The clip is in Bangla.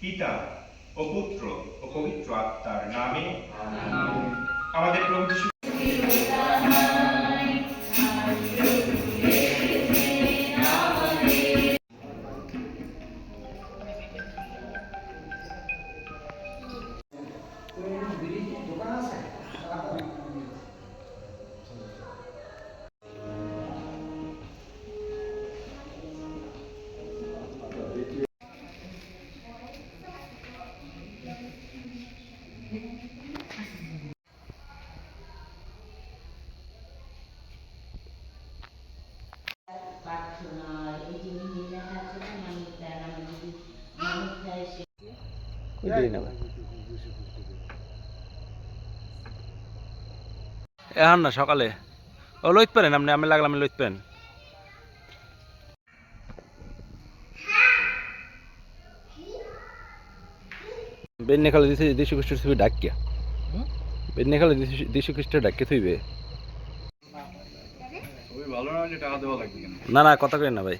পিতা ও পুত্র ও পবিত্র আত্মার নামে আমাদের প্রভু যীশু এখন না সকালে। ও লইতে পারেন আপনি আমি লাগলাম লইতে পারেন। বেন্নে নেখালে দিছে দেশি কুষ্টের ছবি ডাকিয়া বেন নেখালে দেশি কুষ্টের ডাকিয়ে থইবে খুবই ভালো না যে টাকা দেওয়া লাগবে কেন? না না কথা কই না ভাই।